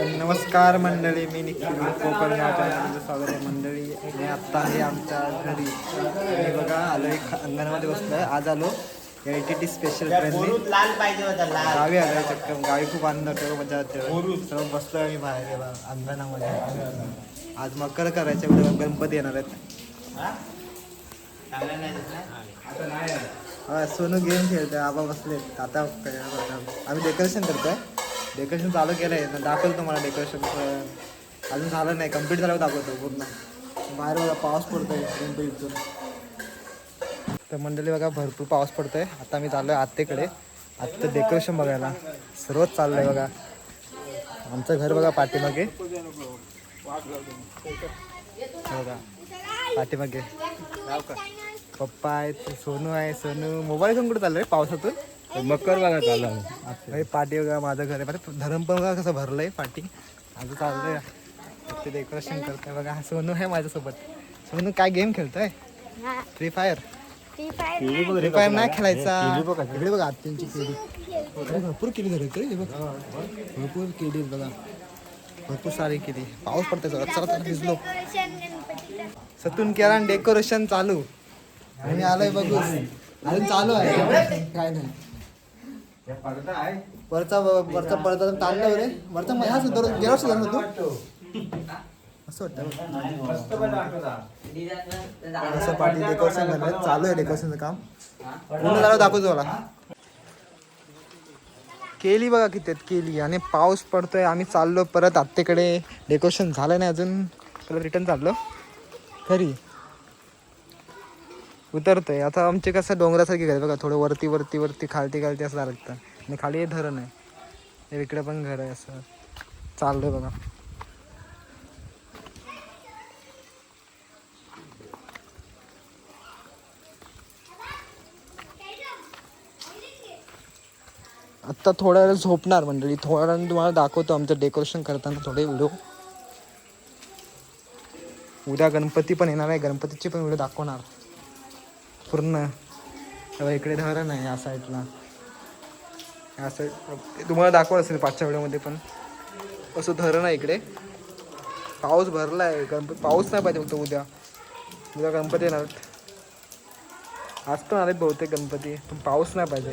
तर नमस्कार मंडळी मी निखिल कोकण चॅनलचं स्वागत आहे. मंडळी मी आत्ता आहे आमच्या घरी. आणि बघा आलो एक अंगणामध्ये बसलोय. आज आलो एल टी टी स्पेशल ट्रेनने लाल पाहिजे होता लाल. गावी आलोय चक्कर गावी खूप आनंद होतो मजा होते सर्व बसलोय आम्ही बाहेर हे अंगणामध्ये. आज मकर करायचे उद्या गणपती येणार आहेत. हा? चांगलं नाही दिसलं? हा, सोनू गेम खेळतोय आबा बसलेत. आता? आम्ही डेकोरेशन करतोय. डेकोरेशन चालू केलं आहे दाखवतो तुम्हाला डेकोरेशन अजून झालं नाही. कंप्लीट झालं दाखवतो पूर्ण. बाहेर बघा पाऊस पडतोय. गणपतीतून तर मंडळी बघा भरपूर पाऊस पडतो आहे आता मी चाललोय आत्तेकडे. आत्ता डेकोरेशन बघायला. सर्वच चाललंय बघा. आमचं घर बघा पाठीमागे. बघा. पाठीमागे. पप्पा आहेत सोनू आहे सोनू. मोबाईल घेऊन कुठे आहे पावसातून? मकर बघा चालला हे पाठी बघा माझं घर आहे. बरं धरम पण बघा कसं भरलंय पाठी माझं चाललंय. ते डेकोरेशन करतोय बघा हा सोनू आहे माझ्यासोबत. सोनू काय गेम खेळतोय? Free Fire Free Fire Free Fire नाही खेळायचा. इकडे बघा आत्यांची अरे भरपूर केली घर इकडे हे बघा. भरपूर केली बघा. भरपूर सारी केली. पाऊस पडतोय चला चला चला भिजलो. सतून केला डेकोरेशन चालू. आणि आलोय बघू अजून चालू आहे. काय नाही. वरचा वरचा पडदा ताणला रे. वरचा मग ह्याच दररोज गेला वर्षी झालं ना तू. असं वाटतं. असं पाठी डेकोरेशन झालं. चालू आहे डेकोरेशनचं काम. पूर्ण झालं दाखवतो मला केली बघा किती केली. आणि पाऊस पडतोय. आम्ही चाललो परत आत्तेकडे. डेकोरेशन झालं नाही अजून. परत रिटर्न चाललो. खरी. उतरतोय. आता आमचे कसं डोंगरासारखे घर बघा थोडं वरती वरती वरती खालती खालती असं लागतं. आणि खाली हे धरण आहे. हे इकडे पण घर आहे असं. चाललोय बघा. आत्ता थोड्या वेळ झोपणार मंडळी. थोड्या वेळाने तुम्हाला दाखवतो आमचं डेकोरेशन करताना थोडे व्हिडिओ उद्या गणपती पण येणार आहे. गणपतीचे पण व्हिडिओ दाखवणार. पूर्ण तेव्हा इकडे धरण आहे या साईडला या साईड तुम्हाला दाखवत असेल पाचच्या वेळेमध्ये पण असं धरण आहे इकडे पाऊस भरला आहे गणपती पाऊस नाही पाहिजे फक्त उद्या उद्या गणपती येणार आज पण आले बहुतेक गणपती पण पाऊस नाही पाहिजे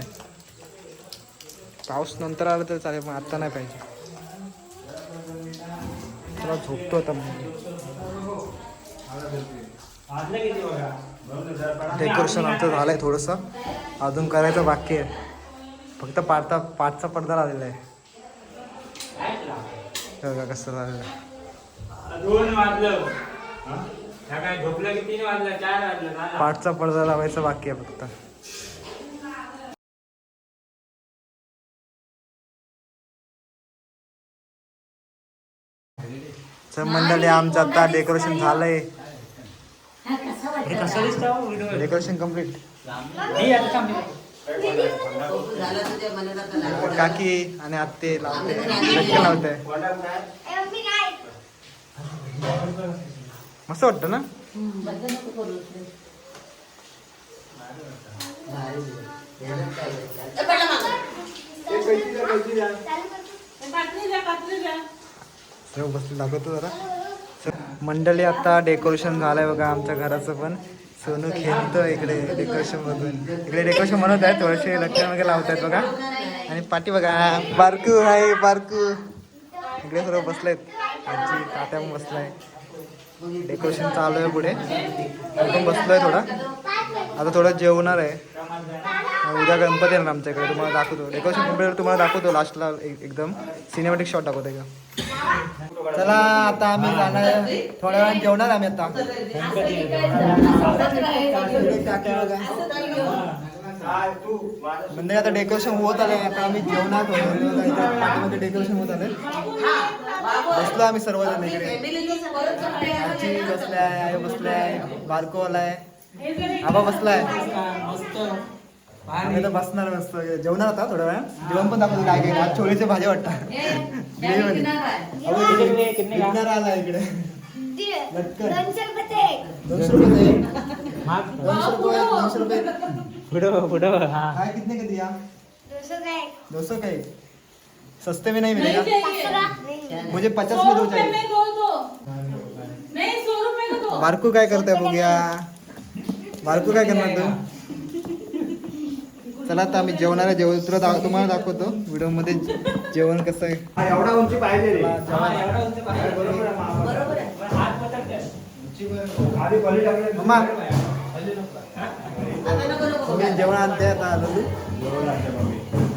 पाऊस नंतर आला तर चालेल पण आत्ता नाही पाहिजे चला झोपतो आता मग. डेकोरेशन आमचं झालंय थोडंसं. अजून करायचं बाकी आहे. फक्त पाचचा पाचचा पडदा आलेला आहे. बघा कसं झालेलं आहे. दोन वाजलं. झालं. पाचचा पडदा लावायचा बाकी आहे फक्त. मंडळी आमचं आता डेकोरेशन झालंय. डेकोरेशन कंप्लीट काकी आणि आत्ते लावते. लटकन लावते. मस्त वाटतं ना? बसले दाखवतो जरा. मंडळी आता डेकोरेशन झालंय बघा आमच्या घराचं पण. सोनू खेळतो इकडे डेकोरेशन मधून इकडे डेकोरेशन बनवत आहे थोडेसे लटकन वगैरे लावत आहेत बघा. आणि पाठी बघा. बारकू आहे बारकू. इकडे सर्व बसलेत. आजी तात्या बसलाय. डेकोरेशन चालू आहे पुढे. पण बसलोय थोडा. आता थोडं जेवणार आहे. उद्या गणपती येणार आमच्या तुम्हाला दाखवतो. डेकोरेशन कंप्लीट तुम्हाला दाखवतो लास्टला एकदम. सिनेमॅटिक शॉट दाखवतो का? चला आता आम्ही जाणार थोड्या वेळात जेवणार आम्ही आता. म्हणजे आता डेकोरेशन होत आलं आता आम्ही जेवणार पाठीमध्ये डेकोरेशन होत आलं बसलो आम्ही सर्वजण इकडे. आजी बसलाय आई बसलाय बारको आलाय. आबा बसलाय. आम्ही तर बसणार मस्त. जेवणार आता थोड्या वेळा. जेवण पण दाखवतो काय काय आज छोलेचे भाजी वाटतात. आला इकडे. दोनशे रुपये दोनशे रुपये दे. दोनशे रुपये दोनशे रुपये पुढं पुढं काय कितने का दिया दो सौ का एक. सस्ते में नहीं मिलेगा मुझे पचास में दो चाहिए का बारकू काय करताय बघूया. बारकू काय करणार तू? चला आता आम्ही जेवणाला जेवण तुला दाख- तुम्हाला दाखवतो. व्हिडिओमध्ये जेवण कसं आहे. एवढा उंची पाहिजे जेवण. आणते आता आलो तू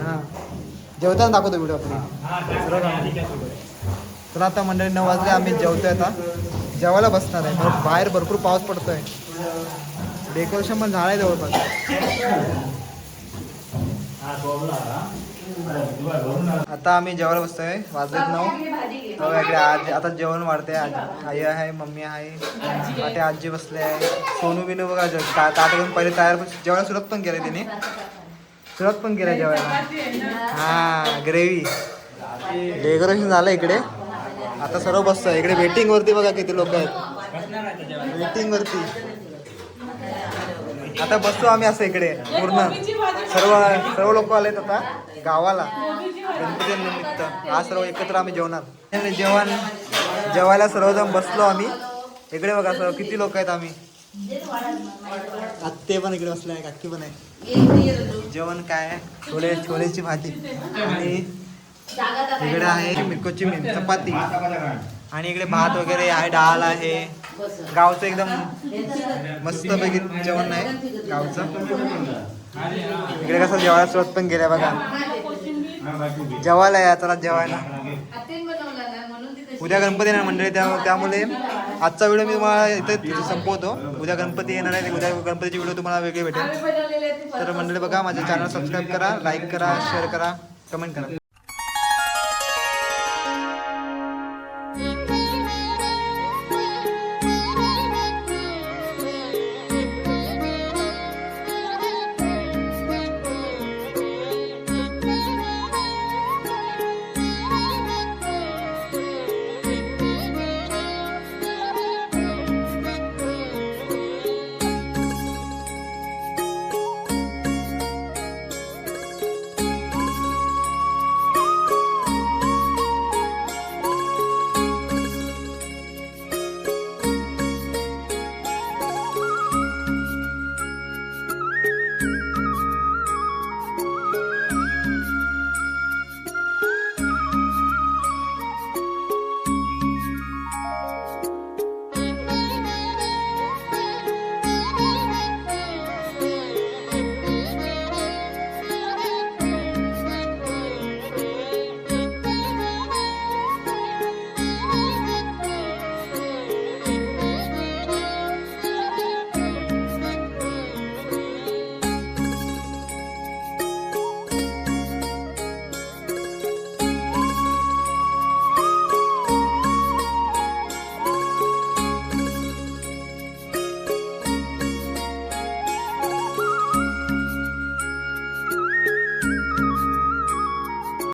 हा. जेवताना दाखवतो व्हिडिओ तर आता मंडळी नऊ वाजले आम्ही जेवतोय आता. जेवायला बसणार आहे. मग बाहेर भरपूर पाऊस पडतोय. डेकोरेशन पण झालंय जवळपास. आता आम्ही जेवायला बसतोय वाजलेत नऊ. इकडे आज आता जेवण वाढते आज. आई आहे मम्मी आहे आता आजी बसले आहे. सोनू बिनू बघा ताट घेऊन पहिले तयार जेवायला सुरुवात पण केलं तिने. सुरुवात पण केलं जेवायला. हा ग्रेव्ही डेकोरेशन झालं इकडे. आता सर्व बसतोय. इकडे वेटिंग वरती बघा किती लोक आहेत. वेटिंग वरती. आता बसतो आम्ही असं इकडे पूर्ण. सर्व सर्व लोक आलेत आता गावाला. गणपती निमित्त. आज सर्व एकत्र आम्ही जेवणार. आणि जेवण जेवायला सर्वजण बसलो आम्ही. इकडे बघा सर्व किती लोक आहेत आम्ही? आत्ते पण इकडे बसले आहे काकी पण आहे जेवण काय? छोले छोलेची भाजी. आणि इकडे आहे मिरकोची चपाती. आणि इकडे भात वगैरे आहे डाळ आहे. गावचं एकदम मस्त पैकी जेवण आहे गावचं. इकडे कसं जेवायला सुरुवात पण गेल्या बघा. जेवायला या चला जेवायला. उद्या गणपती येणार मंडळी त्या त्यामुळे आजचा व्हिडिओ मी तुम्हाला इथे इथे संपवतो. उद्या गणपती येणार आहे उद्या गणपतीची व्हिडिओ तुम्हाला वेगळी भेटेल. तर मंडळी बघा माझ्या चॅनल सबस्क्राईब करा लाईक करा शेअर करा कमेंट करा.